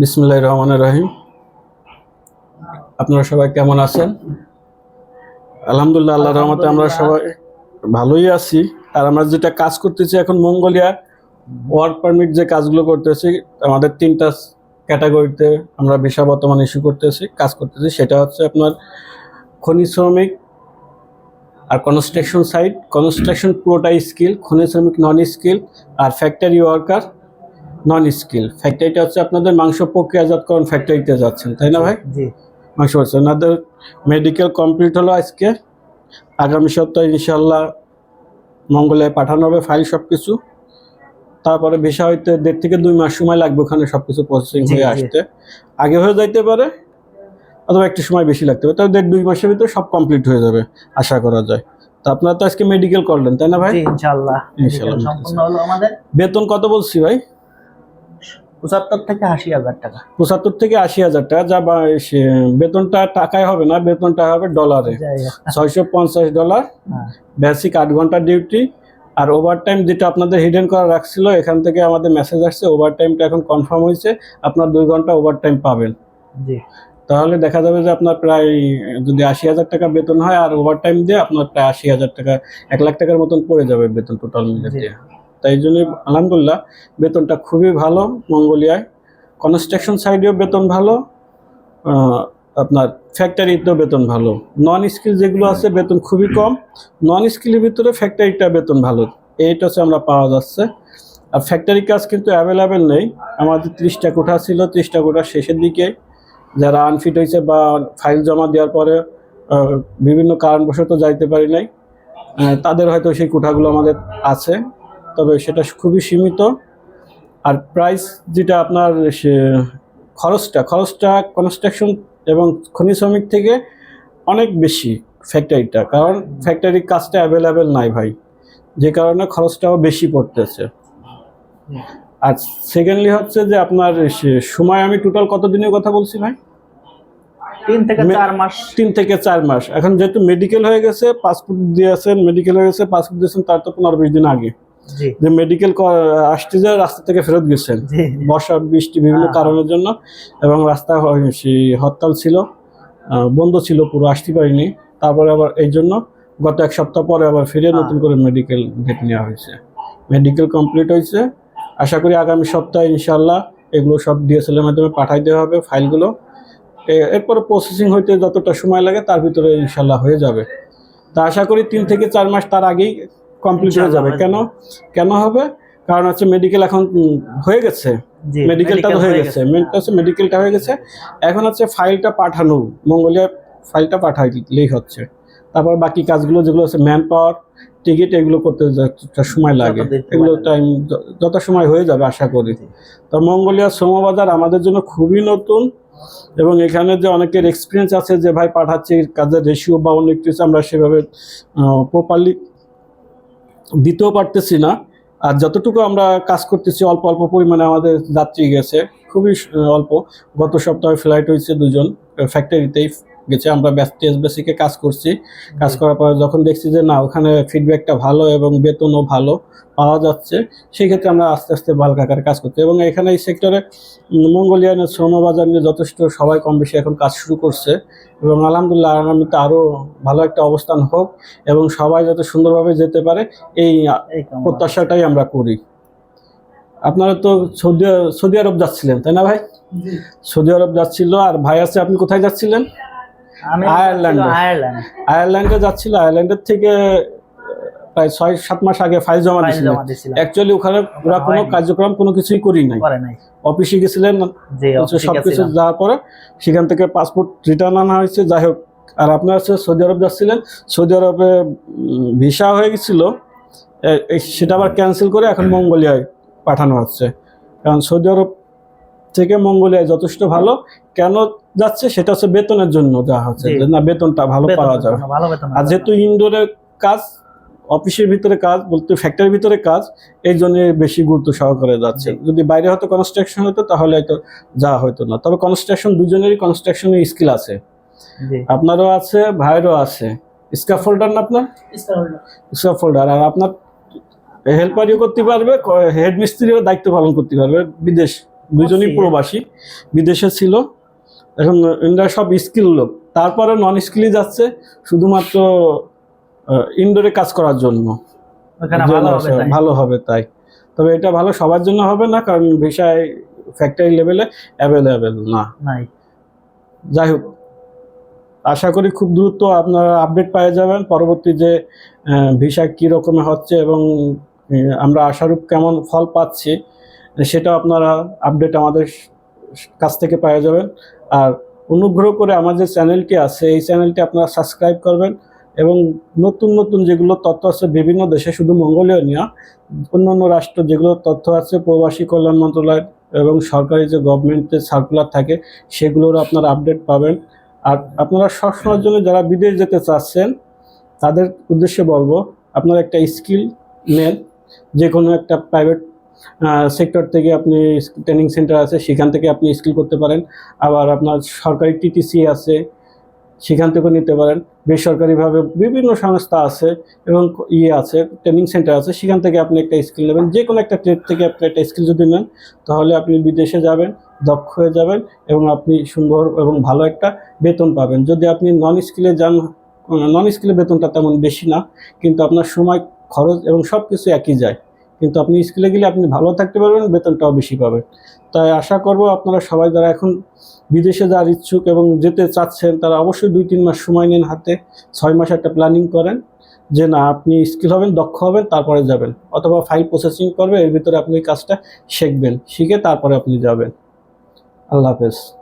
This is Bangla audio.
বিসমুল্লাহ রহমান রহিম। আপনারা সবাই কেমন আছেন? আলহামদুলিল্লাহ আল্লাহ রহমতে আমরা সবাই ভালোই আছি। আর আমরা যেটা কাজ করতেছি এখন মঙ্গোলিয়া ওয়ার্ক পারমিট যে কাজগুলো করতেছি, আমাদের তিনটা ক্যাটাগরিতে আমরা ভিসা বর্তমানে ইস্যু করতেছি, কাজ করতেছি। সেটা হচ্ছে আপনার খনি শ্রমিক আর কনস্ট্রাকশন সাইট কনস্ট্রাকশন পুরোটাই স্কিল খনি শ্রমিক নন স্কিল আর ফ্যাক্টরি ওয়ার্কার নন স্কিল ফ্যাক্টরিটা হচ্ছে আপনাদের মাংস প্রক্রিয়াজাতকরণ ফ্যাক্টরিতে যাচ্ছেন তাই না ভাই? জি। মাংস পাচ্ছে ওনাদের মেডিকেল কমপ্লিট হলো আজকে। আগামী সপ্তাহে ইনশাল্লাহ মঙ্গলে পাঠানো হবে ফাইল সব কিছু তারপরে ভিসা হইতে দেড় থেকে দুই মাস সময় লাগবে ওখানে সব কিছু প্রসেসিং হয়ে আসতে। আগে হয়ে যাইতে পারে অথবা একটু সময় বেশি লাগতে পারে। তবে দেড় দুই মাসের ভিতরে সব কমপ্লিট হয়ে যাবে আশা করা যায়। তো আপনারা তো আজকে মেডিকেল করলেন তাই না ভাই? জি ইনশাআল্লাহ। ইনশাআল্লাহ। সম্পূর্ণ হলো আমাদের। বেতন কত বলছি ভাই? পঁচাত্তর থেকে আশি হাজার টাকা। পঁচাত্তর থেকে আশি হাজার টাকা যা বেতনটা টাকায় হবে না বেতনটা হবে ডলারে ছয়শো পঞ্চাশ ডলার হ্যাঁ, বেসিক আট ঘণ্টা ডিউটি আর ওভার টাইম যেটা আপনাদের হিডেন করা রাখছিল এখান থেকে আমাদের মেসেজ আসছে ওভার টাইমটা এখন কনফার্ম হয়েছে আপনার দুই ঘণ্টা ওভার টাইম পাবেন। জি। তাহলে দেখা যাবে যে আপনার প্রায় যদি আশি হাজার টাকা বেতন হয় আর ওভার টাইম দিয়ে আপনার প্রায় আশি হাজার টাকা এক লাখ টাকার মতন পড়ে যাবে বেতন টোটাল মিলে তাই জন্যই আলহামদুলিল্লাহ বেতনটা খুবই ভালো মঙ্গোলিয়ায়। কনস্ট্রাকশন সাইডেও বেতন ভালো আপনার ফ্যাক্টরিতেও বেতন ভালো। নন স্কিল যেগুলো আছে বেতন খুবই কম নন স্কিলের ভিতরে ফ্যাক্টরিটা বেতন ভালো। এইটা হচ্ছে আমরা পাওয়া যাচ্ছে। আর ফ্যাক্টরি কাজ কিন্তু অ্যাভেলেবেল নেই। আমাদের ত্রিশটা কোঠা ছিল, ত্রিশটা কোঠার শেষের দিকে। যারা আনফিট হয়েছে বা ফাইল জমা দেওয়ার পরে বিভিন্ন কারণবশত যাইতে পারি নাই তাদের হয়তো সেই কোঠাগুলো আমাদের আছে। তবে সেটা খুবই সীমিত। আর প্রাইস যেটা আপনার সে খরচটা খরচটা কনস্ট্রাকশন এবং খনি শ্রমিক থেকে অনেক বেশি ফ্যাক্টরিটা কারণ ফ্যাক্টরির কাজটা অ্যাভেলেবেল নাই ভাই। যে কারণে খরচটাও বেশি পড়তেছে। আর সেকেন্ডলি হচ্ছে যে আপনার সময় আমি টোটাল কত দিনের কথা বলছি ভাই? তিন থেকে চার মাস। তিন থেকে চার মাস। এখন যেহেতু মেডিকেল হয়ে গেছে পাসপোর্ট দিয়েছেন মেডিকেল হয়ে গেছে পাসপোর্ট দিয়েছেন তার তো পনেরো বিশ দিন আগে। যে মেডিকেল আসতে যায় রাস্তা থেকে ফেরত গেছেন। বর্ষা বৃষ্টি বিভিন্ন হ্যাঁ। কারণের জন্য এবং রাস্তা হরতাল ছিল বন্ধ ছিল পুরো আসতে পারিনি। তারপরে আবার এই জন্য গত এক সপ্তাহ পরে আবার ফিরে হ্যাঁ। নতুন করে মেডিকেল ডেট নেওয়া হয়েছে। মেডিকেল কমপ্লিট হয়েছে। আশা করি আগামী সপ্তাহে ইনশাল্লাহ এগুলো সব ডিএসএল এর মাধ্যমে পাঠাই দেওয়া হবে ফাইলগুলো। এ- এরপরে প্রসেসিং হইতে যতটা সময় লাগে তার ভিতরে ইনশাল্লাহ হয়ে যাবে। তা আশা করি তিন থেকে চার মাস তার আগেই কমপ্লিট হয়ে যাবে। কেন? কেন হবে? কারণ হচ্ছে মেডিকেল এখন হয়ে গেছে। মেডিকেলটা তো হয়ে গেছে। মেনটা হচ্ছে মেডিকেলটা হয়ে গেছে। এখন হচ্ছে ফাইলটা পাঠানো। মঙ্গলিয়া ফাইলটা পাঠাইলেই হচ্ছে। তারপর বাকি কাজগুলো যেগুলো আছে ম্যান পাওয়ার টিকিট এগুলো করতে সময় লাগে। এগুলো টাইম যত সময় হয়ে যাবে আশা করি। তো মঙ্গলিয়া শ্রমবাজার আমাদের জন্য খুবই নতুন এবং এখানে যে অনেকের এক্সপিরিয়েন্স আছে যে ভাই পাঠাচ্ছে কাজের রেশিও বা অনেক কিছু আমরা সেভাবে প্রপারলি দিতেও পারতেছি না। আর যতটুকু আমরা কাজ করতেছি, অল্প অল্প পরিমাণে আমাদের যাত্রী গেছে, খুবই, অল্প। গত সপ্তাহে ফ্লাইট হয়েছে দুজন ফ্যাক্টরিতেই গেছে আমরা ব্যস্ত টেস বেসিকে কাজ করছি। কাজ করার পরে যখন দেখছি যে না ওখানে ফিডব্যাকটা ভালো এবং বেতনও ভালো পাওয়া যাচ্ছে সেই ক্ষেত্রে আমরা আস্তে আস্তে বাল্ক আকারে কাজ করছি এবং এখানে এই সেক্টরে মঙ্গোলিয়ানের শ্রমবাজার নিয়ে যথেষ্ট সবাই কম বেশি এখন কাজ শুরু করছে। এবং আলহামদুলিল্লাহ আগামীতে আরও ভালো একটা অবস্থান হোক এবং সবাই যাতে সুন্দরভাবে যেতে পারে এই প্রত্যাশাটাই আমরা করি। আপনারা তো সৌদি সৌদি আরব যাচ্ছিলেন তাই না ভাই? সৌদি আরব যাচ্ছিল আর ভাই আছে আপনি কোথায় যাচ্ছিলেন? আয়ারল্যান্ডে। আয়ারল্যান্ড। যাচ্ছিল আয়ারল্যান্ডের থেকে প্রায় ছয় সাত মাস আগে ফাইল জমা দিয়েছিলেন। অ্যাকচুয়ালি ওখানে ওরা কোনো কার্যক্রম কোনো কিছুই করি নাই। অফিসে গেছিলেন সবকিছু যাওয়ার পরে সেখান থেকে পাসপোর্ট রিটার্ন আনা হয়েছে। যাই হোক আর আপনার হচ্ছে সৌদি আরব যাচ্ছিলেন। সৌদি আরবে ভিসা হয়ে গেছিল। সেটা আবার ক্যান্সেল করে এখন মঙ্গোলিয়ায় পাঠানো হচ্ছে। কারণ সৌদি আরব থেকে মঙ্গোলিয়ায় যথেষ্ট ভালো। কেন যাচ্ছে? সেটা হচ্ছে বেতনের জন্য যা হচ্ছে। না বেতনটা ভালো পাওয়া যাবে। আর যেহেতু ইনডোরের কাজ অফিসের ভিতরে কাজ বলতে ফ্যাক্টরির ভিতরে কাজ এই জন্য বেশি গুরুত্ব সহকারে যাচ্ছে। যদি বাইরে হয়তো কনস্ট্রাকশন হতো তাহলে হয়তো যাওয়া হতো না। তবে কনস্ট্রাকশন দুজনেরই কনস্ট্রাকশনের স্কিল আছে। আপনারও আছে ভাইয়েরও আছে। স্কাফোল্ডার না আপনার? স্কাফ স্কাফোল্ডার আর আপনার হেল্পারিও করতে পারবে হেড মিস্ত্রিও দায়িত্ব পালন করতে পারবে বিদেশ দুজনই প্রবাসী বিদেশে ছিল। এখন এরা সব স্কিল লোক। তারপরে নন স্কিলই যাচ্ছে শুধুমাত্র ইনডোরে কাজ করার জন্য। ভালো হবে তাই। তবে এটা ভালো সবার জন্য হবে না কারণ ভিসায় ফ্যাক্টরি লেভেলে অ্যাভেলেবেল না। যাই হোক আশা করি খুব দ্রুত আপনারা আপডেট পেয়ে যাবেন। পরবর্তী যে ভিসা কী রকমের হচ্ছে এবং আমরা আশারূপ কেমন ফল পাচ্ছি সেটাও আপনারা আপডেট আমাদের কাছ থেকে পেয়ে যাবেন আর অনুগ্রহ করে আমার যে চ্যানেলটি আছে, এই চ্যানেলটি আপনারা সাবস্ক্রাইব করবেন এবং নতুন নতুন যেগুলো তথ্য আছে বিভিন্ন দেশে, শুধু মঙ্গোলীয় নিয়ে অন্য অন্য রাষ্ট্র যেগুলো তথ্য আছে, প্রবাসী কল্যাণ মন্ত্রণালয় এবং সরকারি যে গভর্নমেন্টের সার্কুলার থাকে, সেগুলোর আপনারা আপডেট পাবেন। আর আপনারা সবসময়ের জন্য যারা বিদেশ যেতে চাচ্ছেন, তাদের উদ্দেশ্যে বলব, আপনারা একটা স্কিল নেন যে কোনো একটা প্রাইভেট সেক্টর থেকে আপনি ট্রেনিং সেন্টার আছে, সেখান থেকে আপনি স্কিল করতে পারেন। আবার আপনার সরকারি টিটিসি আছে, সেখান থেকেও নিতে পারেন। বেসরকারিভাবে বিভিন্ন সংস্থা আছে এবং ইয়ে আছে ট্রেনিং সেন্টার আছে, সেখান থেকে আপনি একটা স্কিল নেবেন। যে কোনো একটা ট্রেড থেকে আপনি একটা স্কিল যদি নেন, তাহলে আপনি বিদেশে যাবেন, দক্ষ হয়ে যাবেন এবং আপনি সুন্দর এবং ভালো একটা বেতন পাবেন। যদি আপনি নন স্কিলে যান নন স্কিলে বেতনটা তেমন বেশি না, কিন্তু আপনার সময়, খরচ এবং সব কিছু একই যায়। কিন্তু আপনি স্কিলে গেলে আপনি ভালো থাকতে পারবেন, বেতনটাও বেশি পাবেন। তাই আশা করব আপনারা সবাই যারা এখন বিদেশে যাওয়ার ইচ্ছুক এবং যেতে চাচ্ছেন, তারা অবশ্যই দুই তিন মাস সময় নিন হাতে, ছয় মাস একটা প্ল্যানিং করেন যে না, আপনি স্কিল হবেন, দক্ষ হবেন, তারপরে যাবেন। অথবা ফাইল প্রসেসিং করবে, এর ভিতরে আপনি কাজটা শিখবেন, শিখে তারপরে আপনি যাবেন। আল্লাহ হাফেজ।